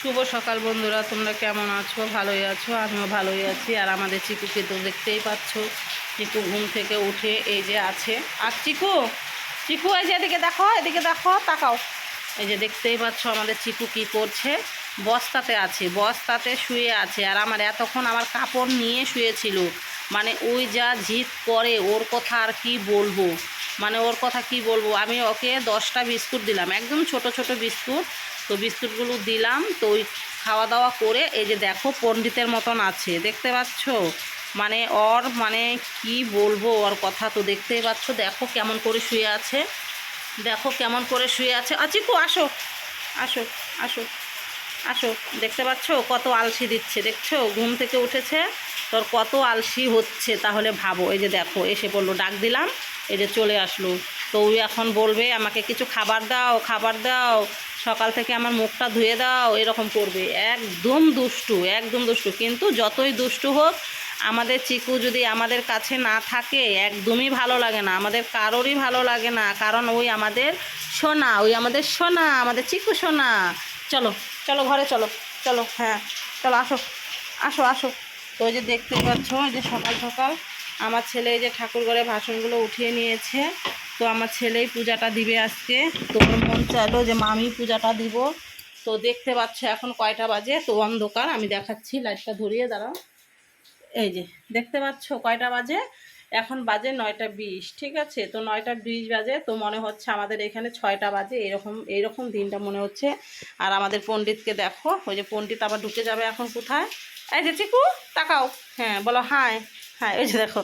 শুভ সকাল বন্ধুরা, তোমরা কেমন আছো? ভালোই আছো? আমিও ভালোই আছি। আর আমাদের চিকুকে তো দেখতেই পাচ্ছ। চিকু ঘুম থেকে উঠে এই যে আছে। আর চিকু চিকু, এই যে এদিকে দেখো এদিকে দেখো, তাকাও। এই যে দেখতেই পাচ্ছ আমাদের চিকু কি করছে? বস্তাতে আছে, বস্তাতে শুয়ে আছে। আর আমার এতক্ষণ আমার কাপড় নিয়ে শুয়েছিল। মানে ওই যা জিদ করে, ওর কথা আর কি বলব? মানে ওর কথা কি বলব? আমি ওকে দশটা বিস্কুট দিলাম। একদম ছোট ছোট বিস্কুট। তো বিস্কুটগুলো দিলাম। তো ওই খাওয়া দাওয়া করে এই যে দেখো পণ্ডিতের মতন আছে। দেখতে পাচ্ছ? মানে ওর মানে কি বলব? ওর কথা তো দেখতেই পাচ্ছ। দেখো কেমন করে শুয়ে আছে। দেখো কেমন করে শুয়ে আছে। আচিকু, আসো। আসো আসো। আসো, দেখতে পাচ্ছ? কত আলসি দিচ্ছে, দেখছ? ঘুম থেকে উঠেছে, তোর কত আলসি হচ্ছে, তাহলে ভাবো। এই যে দেখো, এসে বলল ডাক দিলাম, এই যে চলে আসলো। তো ওই এখন বলবে, আমাকে কিছু খাবার দাও খাবার দাও, সকাল থেকে আমার মুখটা ধুয়ে দাও। এরকম করবে। একদম দুষ্টু একদম দুষ্টু। কিন্তু যতই দুষ্টু হোক, আমাদের চিকু যদি আমাদের কাছে না থাকে, একদমই ভালো লাগে না। আমাদের কারোরই ভালো লাগে না। কারণ ওই আমাদের সোনা, ওই আমাদের সোনা, আমাদের চিকু সোনা। চলো চলো ঘরে চলো চলো। হ্যাঁ চলো আসো আসো আসো। তো ওই যে দেখতে পাচ্ছ এই যে সকাল সকাল আমার ছেলে এই যে ঠাকুর ঘরে ভাষণগুলো উঠিয়ে নিয়েছে। তো আমার ছেলেই পূজাটা দিবে আজকে। তো মন চাইলো যে মামি পূজাটা দিব। তো দেখতে পাচ্ছ এখন কয়টা বাজে? তো অন্ধকার আমি দেখাচ্ছি লাইটটা ধরিয়ে দাঁড়াও। এই যে দেখতে পাচ্ছ কয়টা বাজে? এখন বাজে নয়টা বিশ, ঠিক আছে? তো নয়টা বিশ বাজে, তো মনে হচ্ছে আমাদের এখানে ছয়টা বাজে, এরকম এইরকম দিনটা মনে হচ্ছে। আর আমাদের পণ্ডিতকে দেখো, ওই যে পণ্ডিত আবার ঢুকে যাবে এখন কোথায়? এই যে চিকু, তাকাও। হ্যাঁ বলো, হাই হ্যাঁ এই যে দেখো,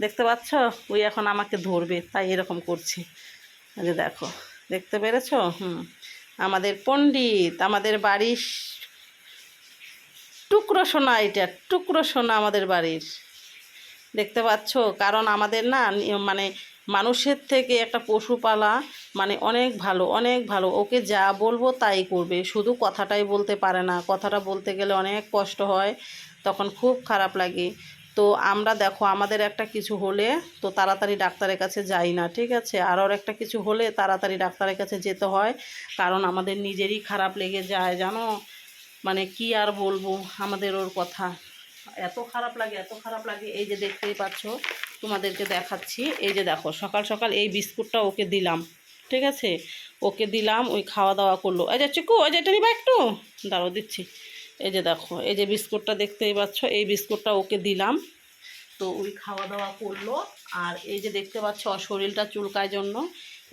দেখতে পাচ্ছ? ওই এখন আমাকে ধরবে, তাই এরকম করছে। এই যে দেখো, দেখতে পেরেছ? হুম, আমাদের পণ্ডিত, আমাদের বাড়ির টুকরো সোনা এটা, টুকরো সোনা আমাদের বাড়ির। দেখতে পাচ্ছ? কারণ আমাদের না মানে মানুষের থেকে একটা পশুপালা মানে অনেক ভালো অনেক ভালো। ওকে যা বলব তাই করবে। শুধু কথাটাই বলতে পারে না। কথাটা বলতে গেলে অনেক কষ্ট হয়, তখন খুব খারাপ লাগে। তো আমরা দেখো, আমাদের একটা কিছু হলে তো তাড়াতাড়ি ডাক্তারের কাছে যাই না, ঠিক আছে? আর ওর একটা কিছু হলে তাড়াতাড়ি ডাক্তারের কাছে যেতে হয়, কারণ আমাদের নিজেরই খারাপ লেগে যায়, জানো? মানে কি আর বলব আমাদের ওর কথা? এত খারাপ লাগে, এত খারাপ লাগে। এই যে দেখতেই পাচ্ছ, তোমাদেরকে দেখাচ্ছি। এই যে দেখো, সকাল সকাল এই বিস্কুটটা ওকে দিলাম, ঠিক আছে? ওকে দিলাম, ওই খাওয়া দাওয়া করল। এই যে চিকু ওই যে এটা নিবা একটু? দাঁড়াও, দিচ্ছি। এই যে দেখো, এই যে বিস্কুটটা দেখতেই পাচ্ছ, এই বিস্কুটটা ওকে দিলাম। তো ওই খাওয়া দাওয়া করল, আর এই যে দেখতে পাচ্ছ, শরীরটা চুলকায় জন্য।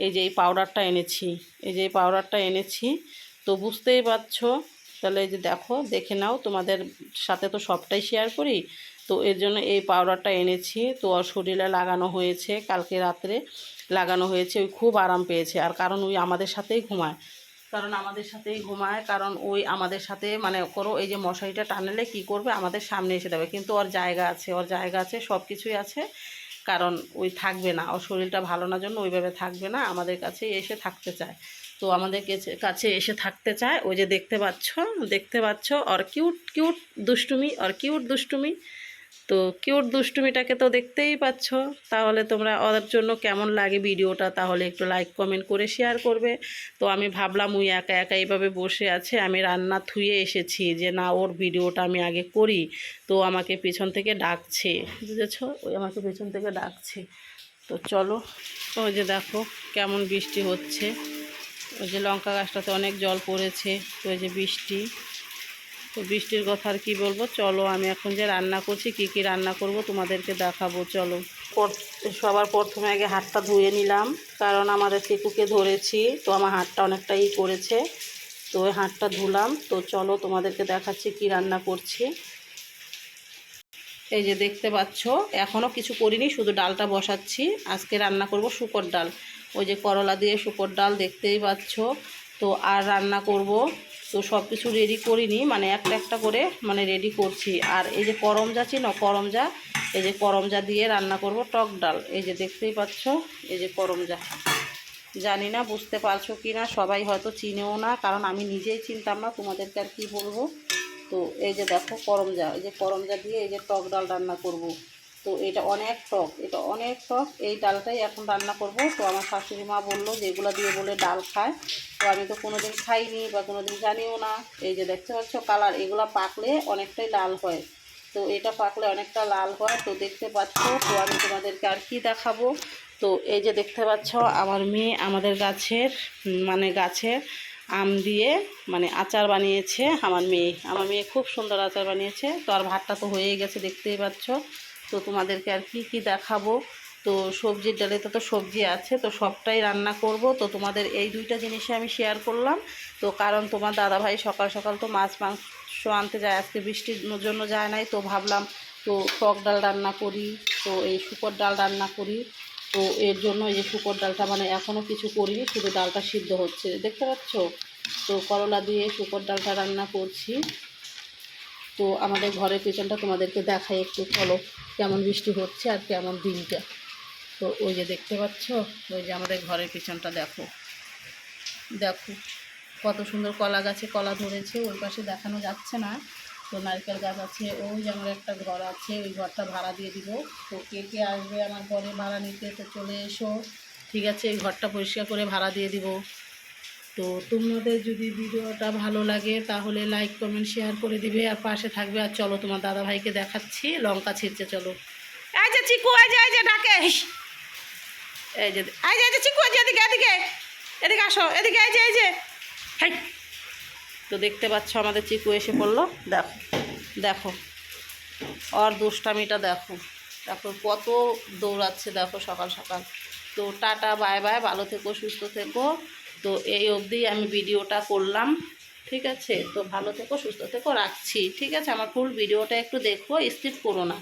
এই যে এই পাউডারটা এনেছি, এই যে এই পাউডারটা এনেছি। তো বুঝতেই পারছ তাহলে এই যে দেখো, দেখে নাও, তোমাদের সাথে তো সবটাই শেয়ার করি। তো এর জন্য এই পাউডারটা এনেছি। তো ওর শরীরে লাগানো হয়েছে, কালকে রাত্রে লাগানো হয়েছে, ওই খুব আরাম পেয়েছে। আর কারণ ওই আমাদের সাথেই ঘুমায়। কারণ আমাদের সাথেই ঘুমায়, কারণ ওই আমাদের সাথে মানে করো, এই যে মশারিটা টানলে কি করবে? আমাদের সামনে এসে দেবে কিন্তু ওর জায়গা আছে, ওর জায়গা আছে সব কিছুই আছে। কারণ ওই থাকবে না। ওর শরীরটা ভালো না, জন্য ওইভাবে থাকবে না। আমাদের কাছে এসে থাকতে চায়। তো আমাদের কাছে- এসে থাকতে চায়। ওই যে দেখতে পাচ্ছ দেখতে পাচ্ছ, ওর কিউট কিউট দুষ্টুমি, ওর কিউট দুষ্টুমি। তো কিউট দুষ্টুমিটাকে তো দেখতেই পাচ্ছ। তাহলে তোমরা ওদের জন্য কেমন লাগে ভিডিওটা, তাহলে একটু লাইক কমেন্ট করে শেয়ার করবে। তো আমি ভাবলাম ওই একা একা এইভাবে বসে আছে, আমি রান্না থুয়ে এসেছি যে না, ওর ভিডিওটা আমি আগে করি। তো আমাকে পেছন থেকে ডাকছে, বুঝেছ? ওই আমাকে পেছন থেকে ডাকছে। তো চলো, ওই যে দেখো, কেমন বৃষ্টি হচ্ছে। ওই যে লঙ্কা গাছটাতে অনেক জল পড়েছে তো ওই যে বৃষ্টি। তো বৃষ্টির কথা আর কি বলব? চলো আমি এখন যে রান্না করছি কি কি রান্না করব তোমাদেরকে দেখাবো চলো। সবার প্রথমে আগে হাতটা ধুয়ে নিলাম কারণ আমাদের চিকুকে ধরেছি তো আমার হাতটা অনেকটা ই করেছে। তো ওই হাতটা ধুলাম তো চলো তোমাদেরকে দেখাচ্ছি কি রান্না করছি। এই যে দেখতে পাচ্ছ এখনও কিছু করিনি শুধু ডালটা বসাচ্ছি। আজকে রান্না করব শুকর ডাল। ওই যে করলা দিয়ে শুকর ডাল দেখতেই পাচ্ছ। তো আর রান্না করব। তো সব কিছু রেডি করিনি মানে একটা একটা করে মানে রেডি করছি। আর এই যে করমজা ছিল করমজা, এই যে করমজা দিয়ে রান্না করব টক ডাল। এই যে দেখতেই পাচ্ছ, এই যে করমজা। জানি না, বুঝতে পারছ কি না, সবাই হয়তো চিনেও না, কারণ আমি নিজেই চিনতাম না, তোমাদেরকে আর কি বলব। তো এই যে দেখো করমজা, এই যে করমজা দিয়ে এই যে টক ডাল রান্না করব। তো এটা অনেক টক এটা অনেক টক এই ডালটাই এখন রান্না করব। তো আমার শাশুড়ি মা বলল যে এগুলো দিয়ে বলে ডাল খায়। তো আমি তো কোনোদিন খাইনি বা কোনোদিন জানিও না। এই যে দেখতে পাচ্ছ কালার, এগুলো পাকলে অনেকটাই লাল হয়। তো এটা পাকলে অনেকটা লাল হয়। তো দেখতে পাচ্ছ, তো আমি তোমাদেরকে আর কি দেখাবো। তো এই যে দেখতে পাচ্ছ, আমার মেয়ে আমাদের গাছের মানে গাছের আম দিয়ে মানে আচার বানিয়েছে আমার মেয়ে। আমার মেয়ে খুব সুন্দর আচার বানিয়েছে। তো আর ভাতটা তো হয়েই গেছে, দেখতেই পাচ্ছ। তো তোমাদেরকে আর কি কি দেখাবো? তো সবজির ডালেতে তো সবজি আছে, তো সবটাই রান্না করব। তো তোমাদের এই দুইটা জিনিসই আমি শেয়ার করলাম। তো কারণ তোমার দাদাভাই সকাল সকাল তো মাছ, মাংস আনতে যায়, আজকে বৃষ্টির জন্য যায় নাই, তো ভাবলাম তো টক ডাল রান্না করি, তো এই শুকর ডাল রান্না করি। তো এর জন্য এই যে শুকর ডালটা মানে এখনও কিছু করিনি, শুধু ডালটা সিদ্ধ হচ্ছে, দেখতে পাচ্ছ? তো করলা দিয়ে শুকর ডালটা রান্না করছি। তো আমাদের ঘরের পেছনটা তোমাদেরকে দেখাই একটু। চলো, কেমন বৃষ্টি হচ্ছে আর কেমন দিনটা। তো ওই যে দেখতে পাচ্ছ, ওই যে আমাদের ঘরের পেছনটা দেখো। দেখো, কত সুন্দর কলা গাছে কলা ধরেছে, ওই পাশে দেখানো যাচ্ছে না। তো নারকেল গাছ আছে, ওই যে আমার একটা ঘর আছে, ওই ঘরটা ভাড়া দিয়ে দিব। তো কে কে আসবে আমার ঘরে ভাড়া নিতে, তো চলে এসো। ঠিক আছে, এই ঘরটা পরিষ্কার করে ভাড়া দিয়ে দিব। তো তোমাদের যদি ভিডিওটা ভালো লাগে, তাহলে লাইক কমেন্ট শেয়ার করে দিবে আর পাশে থাকবে। আর চলো তোমার দাদা ভাইকে দেখাচ্ছি, লঙ্কা ছিঁড়ছে, চলো। যে চিকু, এই যে ডাকে। এই যে এই যে চিকু এদিকে এদিকে। এদিকে আসো, এদিকে যে, এই যে। হাই। তো দেখতে পাচ্ছ আমাদের চিকু এসে পড়ল। দেখো দেখো। ওর দুষ্টামিটা দেখো। দেখো, কত দৌড়াচ্ছে, দেখো, সকাল সকাল। তো টাটা, বাই বাই, ভালো থেকো, সুস্থ থেকো। তো এই অবধি আমি ভিডিওটা করলাম, ঠিক আছে? তো ভালো থেকো, সুস্থ থেকো, রাখছি, ঠিক আছে? আমার ফুল ভিডিওটা একটু দেখো স্কিপ করো না।